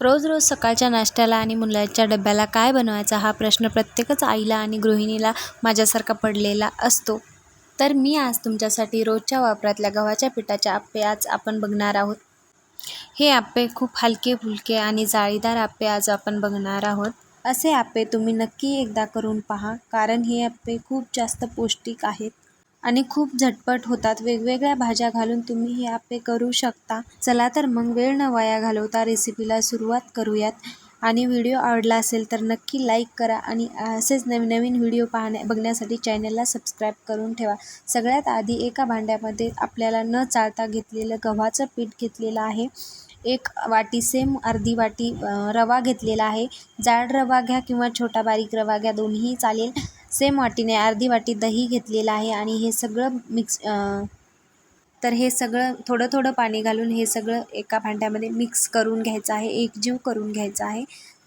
रोज रोज सकाळच्या नाश्त्याला आणि मुलाच्या डब्याला काय बनवायचा हा प्रश्न प्रत्येकच आईला आणि गृहिणीला माझ्यासारखा पडलेला असतो. तर मी आज तुमच्यासाठी रोजच्या वापरातल्या गव्हाच्या पिठाच्या आप्पे आज आपण बघणार आहोत. हे आप्पे खूप हलके फुलके आणि जाळीदार आप्पे आज आपण बघणार आहोत. असे आप्पे तुम्ही नक्की एकदा करून पहा कारण हे आप्पे खूप जास्त पौष्टिक आहेत. आणि खूप झटपट होतात. वेगवेगळ्या भाज्या घालून तुम्ही हे आपे करू शकता. चला तर मग वेळ न वाया घालवता रेसिपीला सुरुवात करूयात. आणि व्हिडिओ आवडला असेल तर नक्की लाईक करा आणि असेच नवीन नवीन व्हिडिओ पाहण्या बघण्यासाठी चॅनलला सबस्क्राईब करून ठेवा. सगळ्यात आधी एका भांड्यामध्ये आपल्याला न चाळता घेतलेलं गव्हाचं पीठ घेतलेलं आहे. एक वाटी सेम अर्धी वाटी रवा घेतलेला आहे. जाड रवा घ्या किंवा छोटा बारीक रवा घ्या दोन्ही चालेल. सेम वाटीने अर्धी वाटी दही घेतलेलं आहे आणि हे सगळं मिक्स तर हे सगळं थोडं थोडं पाणी घालून हे सगळं एका भांड्यामध्ये मिक्स करून घ्यायचं आहे एकजीव करून घ्यायचं आहे.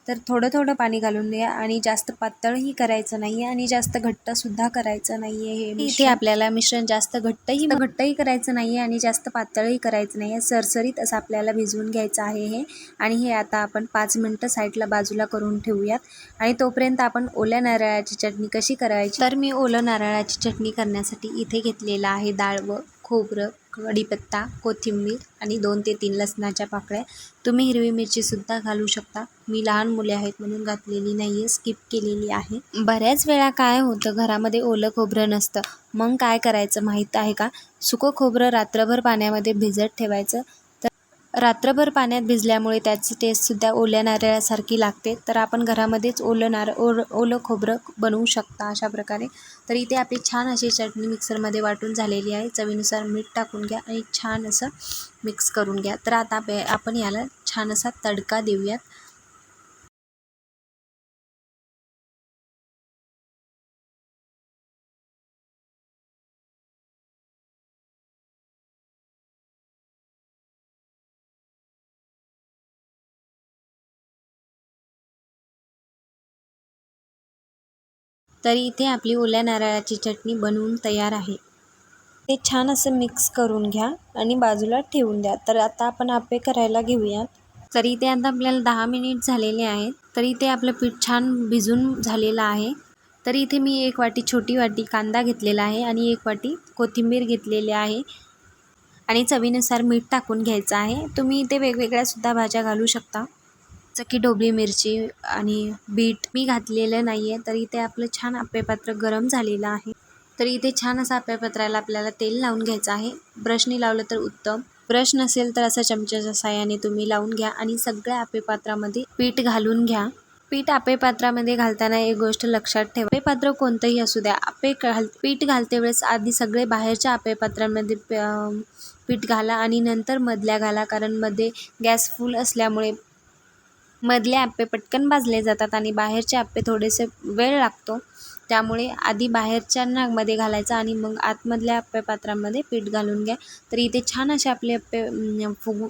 तर थोडं थोडं पाणी घालून द्या आणि जास्त पातळही करायचं नाही आहे आणि जास्त घट्टसुद्धा करायचं नाही आहे हे इथे आपल्याला मिश्रण जास्त घट्टही घट्टही करायचं नाही आहे आणि जास्त पातळही करायचं नाही आहे. सरसरीत असं आपल्याला भिजवून घ्यायचं आहे हे. आणि हे आता आपण पाच मिनटं साईडला बाजूला करून ठेवूयात. आणि तोपर्यंत आपण ओल्या नारळाची चटणी कशी करायची? तर मी ओलं नारळाची चटणी करण्यासाठी इथे घेतलेलं आहे डाळ व खोबरं. कढीपत्ता कोथिंबीर आणि दोन ते तीन लसणाच्या पाकळ्या. तुम्ही हिरवी मिरचीसुद्धा घालू शकता. मी लहान मुले आहेत म्हणून घातलेली नाही आहे स्किप केलेली आहे. बऱ्याच वेळा काय होतं घरामध्ये ओलं खोबरं नसतं. मग काय करायचं माहीत आहे का? सुकं खोबरं रात्रभर पाण्यामध्ये भिजत ठेवायचं. रात्रभर पाण्यात भिजल्यामुळे त्याची टेस्टसुद्धा ओल्या नारळासारखी लागते. तर आपण घरामध्येच ओलं नारळ ओल ओलं खोबरं बनवू शकता अशा प्रकारे. तर इथे आपली छान अशी चटणी मिक्सरमध्ये वाटून झालेली आहे. चवीनुसार मीठ टाकून घ्या आणि छान असं मिक्स करून घ्या. तर आता आपण याला छान असा तडका देऊयात. तर इथे आपली ओल्या नारळाची चटणी बनवून तयार आहे. ते छान असं मिक्स करून घ्या आणि बाजूला ठेवून द्या. तर आता आपण आप्पे करायला घेऊयात. तरी इथे आता आपल्याला दहा मिनिट झालेले आहेत. तर इथे आपलं पीठ छान भिजून झालेलं आहे. तर इथे मी एक वाटी छोटी वाटी कांदा घेतलेला आहे आणि एक वाटी कोथिंबीर घेतलेली आहे. आणि चवीनुसार मीठ टाकून घ्यायचं आहे. तुम्ही इथे वेगवेगळ्यासुद्धा भाज्या घालू शकता. चकी ढोबळी मिरची आणि बीट मी घातलेलं नाही आहे तर इथे आपलं छान आप्पेपात्र गरम झालेलं आहे. तर इथे छान असं आप्पेपत्राला आपल्याला तेल लावून घ्यायचं आहे. ब्रशनी लावलं तर उत्तम. ब्रश नसेल तर असं चमच्याच्या साह्याने तुम्ही लावून घ्या आणि सगळ्या आपेपात्रामध्ये पीठ घालून घ्या. पीठ आपेपात्रामध्ये घालताना एक गोष्ट लक्षात ठेवा. आपेपात्र कोणतंही असू द्या. आपे घाल पीठ घालते वेळेस आधी सगळे बाहेरच्या आपेपात्रांमध्ये पीठ घाला आणि नंतर मधल्या घाला कारण मध्ये गॅस फुल असल्यामुळे मधले आप्पे पटकन भाजले जातात आणि बाहेरचे आप्पे थोडेसे वेळ लागतो. त्यामुळे आधी बाहेरच्या नागमध्ये घालायचं आणि मग आतमधल्या आप्पे पात्रांमध्ये पीठ घालून घ्या. तर इथे छान असे आपले आप्पे फुगू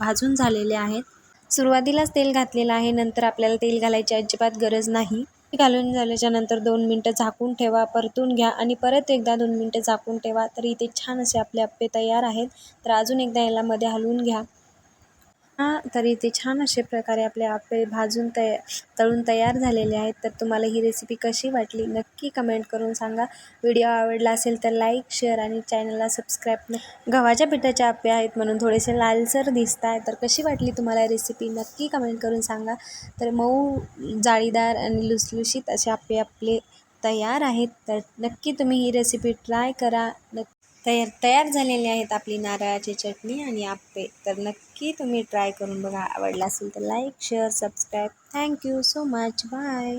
भाजून झालेले आहेत. सुरुवातीलाच तेल घातलेलं आहे. नंतर आपल्याला तेल घालायची अजिबात गरज नाही. घालून झाल्याच्यानंतर दोन मिनटं झाकून ठेवा परतून घ्या आणि परत एकदा दोन मिनटं झाकून ठेवा. तर इथे छान असे आपले आप्पे तयार आहेत. तर अजून एकदा याला मध्ये हलवून घ्या. तरी ते छान असे प्रकारे आपले आप्पे भाजून तया तळून तयार झालेले आहेत. तर तुम्हाला ही रेसिपी कशी वाटली नक्की कमेंट करून सांगा. व्हिडिओ आवडला असेल तर लाईक शेअर आणि चॅनलला सबस्क्राईब गव्हाच्या पिठाचे आप्पे आहेत म्हणून थोडेसे लालसर दिसत आहे तर कशी वाटली तुम्हाला रेसिपी नक्की कमेंट करून सांगा. तर मऊ जाळीदार आणि लुसलुशीत असे आप्पे आपले तयार आहेत. तर नक्की तुम्ही ही रेसिपी ट्राय करा. नक्की तयार तयार झालेले आहेत आपली नारळाची चटणी आणि आप्पे. तर नक्की तुम्ही ट्राय करून बघा. आवडला असेल तर like share subscribe thank you so much bye